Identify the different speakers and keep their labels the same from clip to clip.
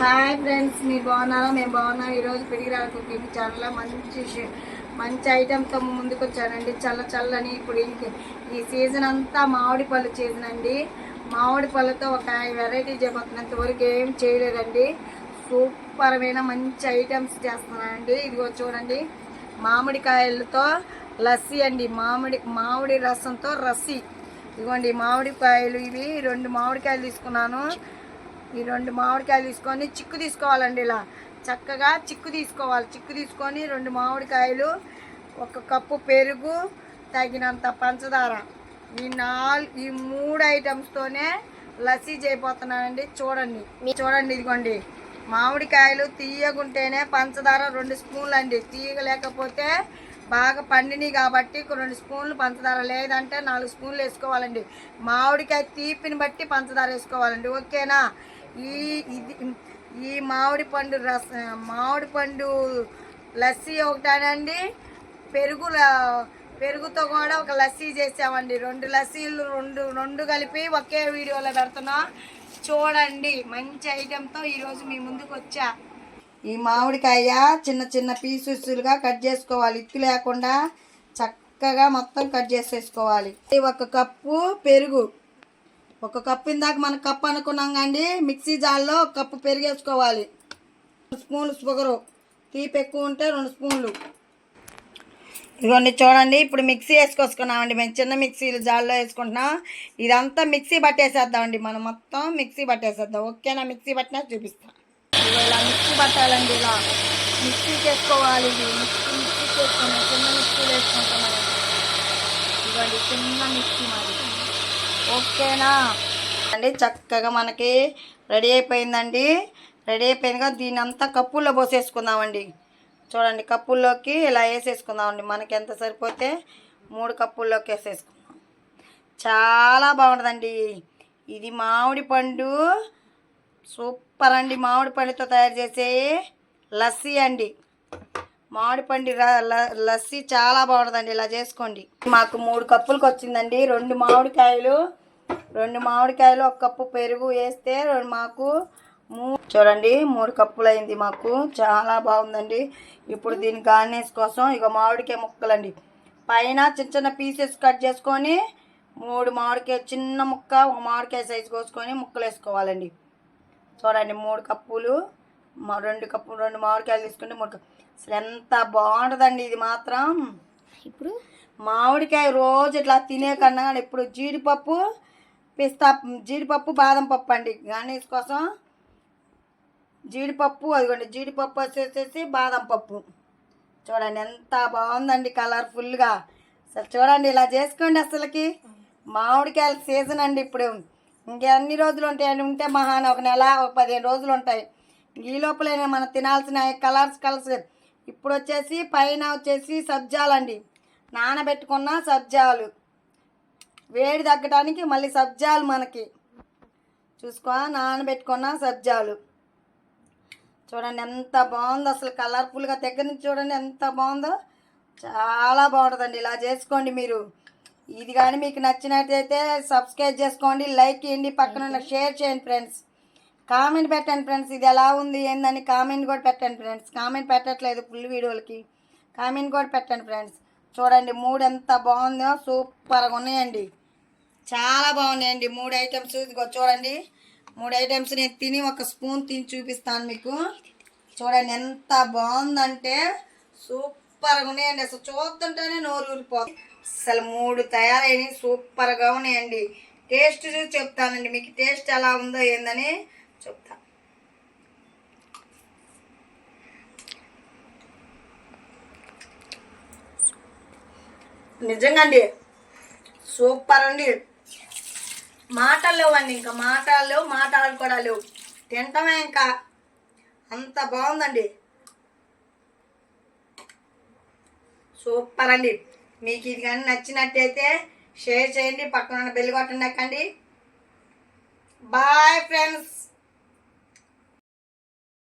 Speaker 1: Hi friends మీరు బాగున్నారా? మేము బాగున్నాం. ఈరోజు పిడిగిరాల కుకింగ్ ఛానల్లో మంచి మంచి ఐటెంతో ముందుకు వచ్చానండి చల్ల చల్లని ఇప్పుడు ఇంక ఈ సీజన్ అంతా మామిడి పళ్ళు సీజన్ అండి మామిడి పళ్ళతో ఒక వెరైటీ చేయబోతున్నంత వరకు ఏం చేయలేదండి. సూపర్మైన మంచి ఐటమ్స్ చేస్తున్నానండి. ఇదిగో చూడండి. మామిడికాయలతో లస్సీ అండి. మామిడి మామిడి రసంతో రస్సీ. ఇదిగోండి మామిడికాయలు ఇవి. రెండు మామిడికాయలు తీసుకున్నాను. ఈ రెండు మామిడికాయలు తీసుకొని చిక్కు తీసుకోవాలండి ఇలా. చక్కగా చిక్కు తీసుకోవాలి. చిక్కు తీసుకొని రెండు మామిడికాయలు ఒక కప్పు పెరుగు తగినంత పంచదార. ఈ నాలుగు ఈ మూడు ఐటమ్స్తోనే లస్సీ చేయబోతున్నానండి. చూడండి. మీ చూడండి ఇదిగోండి. మామిడికాయలు తీయగుంటేనే పంచదార రెండు స్పూన్లు అండి తీయలేకపోతే బాగా పండినాయి కాబట్టి రెండు స్పూన్లు పంచదార లేదంటే నాలుగు స్పూన్లు వేసుకోవాలండి. మామిడికాయ తీపిని బట్టి పంచదార వేసుకోవాలండి. ఓకేనా? ఈ ఇది ఈ మామిడి పండు రస మామిడి పండు లస్సీ ఒకటానండి. పెరుగు పెరుగుతో కూడా ఒక లస్సీ చేసామండి. రెండు లస్సీలు రెండు రెండు కలిపి ఒకే వీడియోలో పెడుతున్నా. చూడండి మంచి ఐటెంతో ఈరోజు మీ ముందుకు వచ్చా. ఈ మామిడికాయ చిన్న చిన్న పీసెస్లుగా కట్ చేసుకోవాలి. ఇత్తు లేకుండా చక్కగా మొత్తం కట్ చేసేసుకోవాలి. ఒక కప్పు పెరుగు. ఒక కప్పు ఇందాక మనం కప్పు అనుకున్నాం కానీ మిక్సీ జార్లో ఒక కప్పు పెరిగేసుకోవాలి. రెండు స్పూన్లు షుగరు. తీపి ఎక్కువ ఉంటే రెండు స్పూన్లు. ఇదిగోండి చూడండి ఇప్పుడు మిక్సీ వేసుకొచ్చుకున్నామండి. మేము చిన్న మిక్సీలు జార్లో వేసుకుంటున్నాం. ఇదంతా మిక్సీ పట్టేసేద్దామండి. మనం మొత్తం మిక్సీ పట్టేసేద్దాం. ఓకేనా? మిక్సీ పట్టినా చూపిస్తాం. ఇలా మిక్సీ పట్టాలండి ఇలా. మిక్సీ చేసుకోవాలి. ఇది మిక్సీ మిక్సీ చేసుకున్నాం చిన్న మిక్సీలు వేసుకుంటాం ఇవ్వండి చిన్న మిక్సీ మరి ఓకేనా? అండి చక్కగా మనకి రెడీ అయిపోయిందండి. రెడీ అయిపోయిందిగా దీని అంతా కప్పుల్లో పోసేసుకుందామండి. చూడండి కప్పుల్లోకి ఇలా వేసేసుకుందామండి. మనకి ఎంత సరిపోతే మూడు కప్పుల్లోకి వేసేసుకుందాం. చాలా బాగుంటుందండి. ఇది మామిడి పండు. సూపర్ అండి. మామిడి పండుతో తయారు చేసే లస్సీ అండి. మామిడిపండి లస్సీ చాలా బాగుంటుందండి ఇలా చేసుకోండి. మాకు మూడు కప్పులకు వచ్చిందండి. రెండు మామిడికాయలు రెండు మామిడికాయలు ఒక కప్పు పెరుగు వేస్తే రెండు మాకు మూ చూడండి మూడు కప్పులు అయింది మాకు. చాలా బాగుందండి. ఇప్పుడు దీని గార్నిష్ కోసం ఇక మామిడికాయ ముక్కలండి. పైన చిన్న చిన్న పీసెస్ కట్ చేసుకొని మూడు మామిడికాయ చిన్న ముక్క ఒక మామిడికాయ సైజు కోసుకొని ముక్కలు వేసుకోవాలండి. చూడండి మూడు కప్పులు రెండు కప్పులు రెండు మామిడికాయలు తీసుకుంటే మూడు కప్పు. అసలు ఎంత బాగుంటుందండి ఇది మాత్రం.
Speaker 2: ఇప్పుడు?
Speaker 1: మామిడికాయ రోజు ఇట్లా తినే కన్నా కానీ ఇప్పుడు జీడిపప్పు పిస్తా జీడిపప్పు బాదం పప్పు అండి. గణేష్ కోసం జీడిపప్పు అదిగోండి జీడిపప్పు వచ్చేసేసి బాదం పప్పు. చూడండి ఎంత బాగుందండి కలర్ఫుల్గా. అసలు చూడండి ఇలా చేసుకోండి అసలుకి. మామిడికాయల సీజన్ అండి ఇప్పుడు. ఇంకెన్ని రోజులు ఉంటాయండి? ఉంటే మహాన ఒక నెల ఒక పదిహేను రోజులు ఉంటాయి. ఈ లోపలనే మనం తినాల్సిన కలర్స్ కలర్స్ ఇప్పుడు వచ్చేసి పైన వచ్చేసి సబ్జాలండి. నానబెట్టుకున్న సబ్జాలు. వేడి తగ్గడానికి మళ్ళీ సబ్జాలు మనకి. చూసుకో నానబెట్టుకున్న సబ్జాలు. చూడండి ఎంత బాగుందో అసలు కలర్ఫుల్గా దగ్గర నుంచి చూడండి ఎంత బాగుందో. చాలా బాగుంటుందండి. ఇలా చేసుకోండి మీరు. ఇది కానీ మీకు నచ్చినట్టయితే సబ్స్క్రైబ్ చేసుకోండి లైక్ చేయండి పక్కన ఉన్న షేర్ చేయండి ఫ్రెండ్స్. కామెంట్ పెట్టండి ఫ్రెండ్స్ ఇది ఎలా ఉంది ఏందని కామెంట్ కూడా పెట్టండి ఫ్రెండ్స్ కామెంట్ పెట్టట్లేదు ఫుల్ వీడియోలకి. కామెంట్ కూడా పెట్టండి ఫ్రెండ్స్ చూడండి మూడు ఎంత బాగుందో సూపర్గా ఉన్నాయండి. చాలా బాగున్నాయండి మూడు ఐటమ్స్ ఇదిగో చూడండి మూడు ఐటమ్స్ నేను తిని ఒక స్పూన్ తిని చూపిస్తాను మీకు. చూడండి ఎంత బాగుందంటే సూపర్గా ఉన్నాయండి. అసలు చూస్తుంటేనే నోరు ఊరిపోతుంది. అసలు మూడు తయారైనవి సూపర్గా ఉన్నాయండి. టేస్ట్ చూసి చెప్తానండి మీకు. టేస్ట్ ఎలా ఉందో ఏందని చెప్తా. నిజంగా అండి సూపర్ అండి. మాటలు లేవండి ఇంకా మాటలు లేవు కూడా లేవు. తింటమే ఇంకా. అంత బాగుందండి. సూపర్ అండి. మీకు ఇది కానీ నచ్చినట్టయితే షేర్ చేయండి పక్కన ఉన్న బెల్ కొట్టండి బాయ్ ఫ్రెండ్స్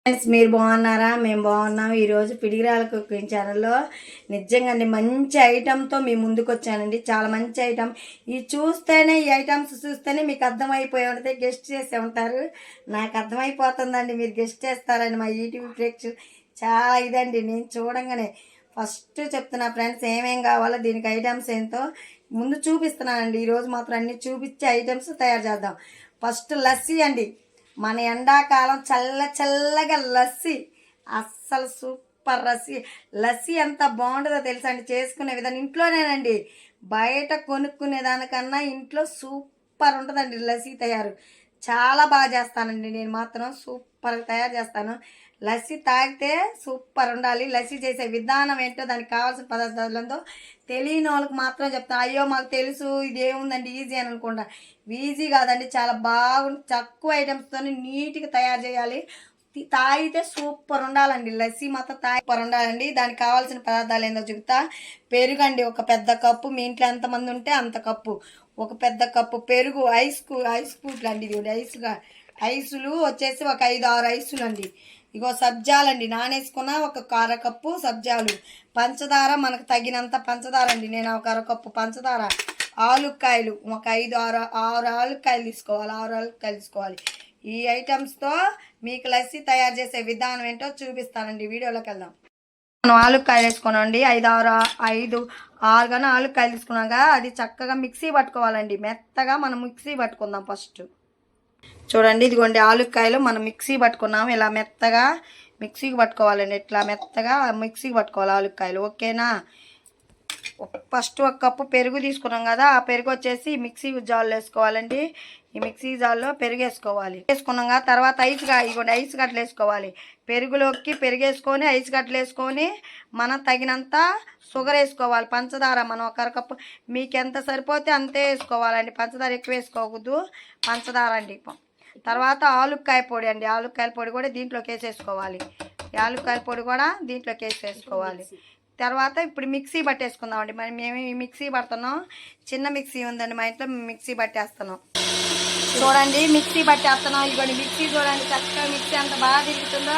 Speaker 1: ఫ్రెండ్స్ మీరు బాగున్నారా? మేము బాగున్నాం ఈరోజు పిడిగిరాల కుకింగ్ ఛానల్లో నిజంగా అండి మంచి ఐటమ్తో మీ ముందుకు వచ్చానండి. చాలా మంచి ఐటమ్ ఈ చూస్తేనే ఈ ఐటమ్స్ చూస్తేనే మీకు అర్థమైపోయి ఉంటే గెస్ట్ చేసే ఉంటారు. నాకు అర్థమైపోతుందండి. మీరు గెస్ట్ చేస్తారని మా యూట్యూబ్ ప్రేక్ష చాలా ఇదండి. నేను చూడంగానే ఫస్ట్ చెప్తున్నా ఫ్రెండ్స్ ఏమేం కావాలో దీనికి ఐటమ్స్ ఏంటో ముందు చూపిస్తున్నానండి. ఈరోజు మాత్రం అన్ని చూపించి ఐటమ్స్ తయారు చేద్దాం. ఫస్ట్ లస్సీ అండి. మన ఎండాకాలం చల్ల చల్లగా లస్సీ. అస్సలు సూపర్ లస్సీ. లస్సీ ఎంత బాగుంటుందో తెలుసా అండి? చేసుకునే విధానం. ఇంట్లోనేనండి. బయట కొనుక్కునే దానికన్నా ఇంట్లో సూపర్ ఉంటుందండి లస్సీ తయారు. చాలా బాగా చేస్తానండి. నేను మాత్రం సూపర్గా తయారు చేస్తాను. లస్సీ తాగితే సూపర్ ఉండాలి. లస్సీ చేసే విధానం ఏంటో దానికి కావాల్సిన పదార్థాలతో తెలియని వాళ్ళకి మాత్రం చెప్తాను అయ్యో మాకు తెలుసు ఇది ఏముందండి ఈజీ అని అనుకుంటా. ఈజీ కాదండి చాలా బాగు తక్కువ ఐటమ్స్తో నీట్గా తయారు చేయాలి. తాగితే సూపర్ ఉండాలండి. లస్సీ మాత్రం తాగి సూపర్ ఉండాలండి. దానికి కావాల్సిన పదార్థాలు ఏందో చెప్తా. పెరుగండి ఒక పెద్ద కప్పు. మీ ఇంట్లో ఎంతమంది ఉంటే అంత కప్పు. ఒక పెద్ద కప్పు పెరుగు ఐస్కు ఐస్ కూట్లు అండి ఐస్గా. ఐసులు వచ్చేసి ఒక ఐదు ఆరు ఐసులు అండి ఇగో సబ్జాలండి. నానేసుకున్న ఒక అర కప్పు సబ్జాలు. పంచదార మనకు తగినంత పంచదార అండి నేను ఒక అరకప్పు పంచదార. ఆలుక్కాయలు. ఒక ఐదు ఆరు ఆరు ఆలుక్కాయలు తీసుకోవాలి. ఆరు ఆలుక్కాయలు తీసుకోవాలి. ఈ ఐటమ్స్తో మీకు లస్సీ తయారు చేసే విధానం ఏంటో చూపిస్తానండి. వీడియోలోకి వెళ్దాం. మనం ఆలుక్కాయలు వేసుకున్నాండి ఐదు ఆరు ఐదు ఆరు కానీ ఆలుక్కాయలు తీసుకున్నాక అది చక్కగా మిక్సీ పట్టుకోవాలండి. మెత్తగా మనం మిక్సీ పట్టుకుందాం ఫస్ట్. చూడండి ఇదిగోండి ఆలుక్కాయలు మనం మిక్సీ పట్టుకున్నాం ఇలా మెత్తగా మిక్సీకి పట్టుకోవాలండి. ఇట్లా మెత్తగా మిక్సీకి పట్టుకోవాలి ఆలుక్కాయలు. ఓకేనా? ఫస్ట్ ఒక కప్పు పెరుగు తీసుకున్నాం కదా ఆ పెరుగు వచ్చేసి మిక్సీ జాల్లో వేసుకోవాలండి. ఈ మిక్సీ జాల్లో పెరుగు వేసుకోవాలి. వేసుకున్నాం కదా తర్వాత ఐస్గా ఇగోండి ఐస్ గట్ల వేసుకోవాలి. పెరుగులోకి పెరుగు వేసుకొని ఐస్ గడ్డలు వేసుకొని మనం తగినంత షుగర్ వేసుకోవాలి. పంచదార మనం ఒక అరకప్పు మీకు ఎంత సరిపోతే అంతే వేసుకోవాలండి. పంచదార ఎక్కువ వేసుకోకూడదు. పంచదార అండి తర్వాత ఆలుక్కాయ పొడి అండి. ఆలుక్కాయల పొడి కూడా దీంట్లోకి వేసేసుకోవాలి. ఆలుక్కాయల పొడి కూడా దీంట్లోకి వేసేసుకోవాలి. తర్వాత ఇప్పుడు మిక్సీ పట్టేసుకుందామండి. మరి మేము మిక్సీ పడుతున్నాం. చిన్న మిక్సీ ఉందండి. మా ఇంట్లో మిక్సీ పట్టేస్తున్నాం. చూడండి మిక్సీ పట్టేస్తున్నాం. ఇదిగోండి మిక్సీ చూడండి చక్కగా మిక్సీ అంత బాగా తిరుగుతుందో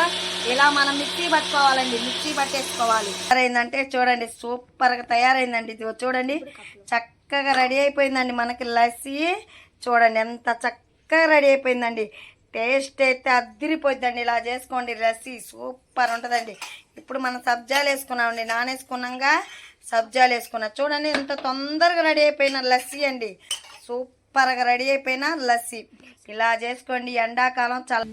Speaker 1: ఇలా మనం మిక్సీ పట్టుకోవాలండి? మిక్సీ పట్టేసుకోవాలి. తయారైందంటే చూడండి సూపర్గా తయారైందండి. ఇది చూడండి చక్కగా రెడీ అయిపోయిందండి మనకి లస్సీ. చూడండి ఎంత చక్కగా రెడీ అయిపోయిందండి. టేస్ట్ అయితే అద్దిరిపోద్దండి ఇలా చేసుకోండి లస్సీ సూపర్ ఉంటుందండి. ఇప్పుడు మనం సబ్జాలు వేసుకున్నామండి నానేసుకున్నాక సబ్జాలు వేసుకున్నాం. చూడండి ఎంత తొందరగా రెడీ అయిపోయిన లస్సీ అండి. సూపర్గా రెడీ అయిపోయిన లస్సీ. ఇలా చేసుకోండి ఎండాకాలం చాలా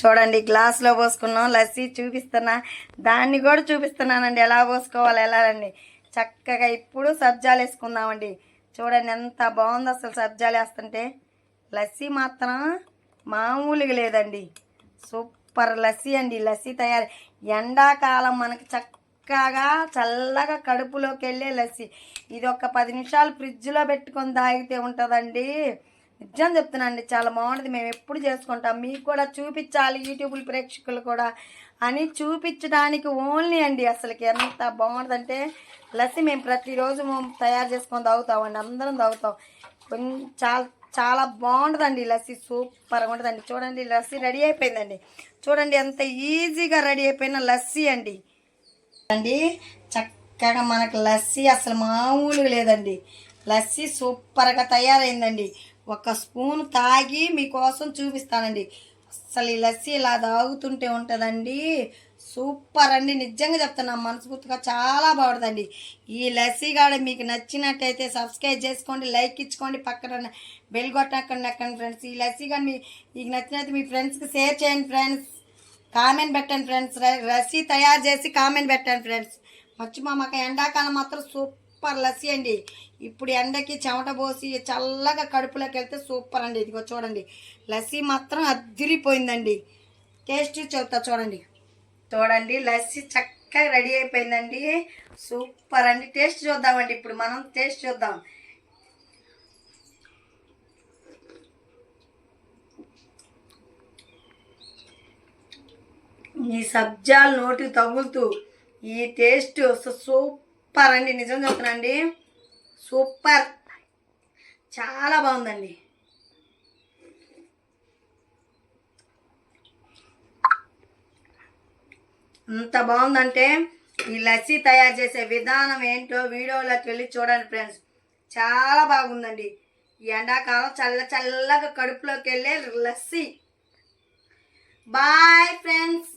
Speaker 1: చూడండి గ్లాస్లో పోసుకున్నాం లస్సీ చూపిస్తున్నా. దాన్ని కూడా చూపిస్తున్నానండి ఎలా పోసుకోవాలి ఎలా అండి చక్కగా ఇప్పుడు సబ్జాలు వేసుకుందామండి. చూడండి ఎంత బాగుంది అసలు సబ్జాలు వేస్తుంటే. లస్సీ మాత్రం మామూలుగా లేదండి. సూపర్ లస్సీ అండి లస్సీ తయారు. ఎండాకాలం మనకి చక్కగా చల్లగా కడుపులోకి వెళ్ళే లస్సి. ఇది ఒక పది నిమిషాలు ఫ్రిడ్జ్లో పెట్టుకొని తాగితే ఉంటుందండి. నిజం చెప్తున్నానండి చాలా బాగుంటుంది. మేము ఎప్పుడు చేసుకుంటాం. మీకు కూడా చూపించాలి యూట్యూబ్ ప్రేక్షకులు కూడా. అని చూపించడానికి ఓన్లీ అండి అసలుకి ఎంత బాగుంటుందంటే లస్సి మేము ప్రతిరోజు మేము తయారు చేసుకొని తాగుతామండి అందరం తాగుతాం. కొంచెం చాలా చాలా బాగుంటుందండి ఈ లస్సీ. సూపర్గా ఉంటుందండి. చూడండి లస్సీ రెడీ అయిపోయిందండి. చూడండి ఎంత ఈజీగా రెడీ అయిపోయిన లస్సీ అండి. అండి. చక్కగా మనకు లస్సీ అసలు మామూలుగా లేదండి. లస్సీ సూపర్గా తయారైందండి. ఒక స్పూన్ తాగి మీకోసం చూపిస్తానండి. అసలు ఈ లస్సీ ఇలా తాగుతుంటే ఉంటుందండి. సూపర్ అండి. నిజంగా చెప్తున్నా మనస్ఫూర్తిగా చాలా బాగుంటుందండి. ఈ లస్సీ కాడ మీకు నచ్చినట్టయితే సబ్స్క్రైబ్ చేసుకోండి లైక్ ఇచ్చుకోండి పక్కన బెల్ కొట్టకండి అక్కడ ఫ్రెండ్స్. ఈ లస్సీ కానీ మీకు నచ్చినట్టు మీ ఫ్రెండ్స్కి షేర్ చేయండి ఫ్రెండ్స్. కామెంట్ పెట్టండి ఫ్రెండ్స్. లస్సీ తయారు చేసి కామెంట్ పెట్టండి ఫ్రెండ్స్. మర్చిపో మాకు ఎండాకాలం మాత్రం సూపర్ లస్సీ అండి. ఇప్పుడు ఎండకి చెమట పోసి చల్లగా కడుపులోకి వెళ్తే సూపర్ అండి. ఇదిగో చూడండి. లస్సీ మాత్రం అద్దిరిపోయిందండి టేస్ట్ చెబుతా చూడండి. చూడండి లస్సీ చక్కగా రెడీ అయిపోయిందండి. సూపర్ అండి. టేస్ట్ చూద్దామండి. ఇప్పుడు మనం టేస్ట్ చూద్దాం. ఈ సబ్జాలు నోటికి తగులుతూ ఈ టేస్ట్ సూపర్ అండి. నిజం చెప్తున్నాండి సూపర్. చాలా బాగుందండి. అంత బాగుందంటే ఈ లస్సీ తయారు చేసే విధానం ఏంటో వీడియోలోకి వెళ్ళి చూడండి ఫ్రెండ్స్. చాలా బాగుందండి. ఈ ఎండాకాలం చల్ల చల్లగా కడుపులోకి వెళ్ళే లస్సీ. Bye friends.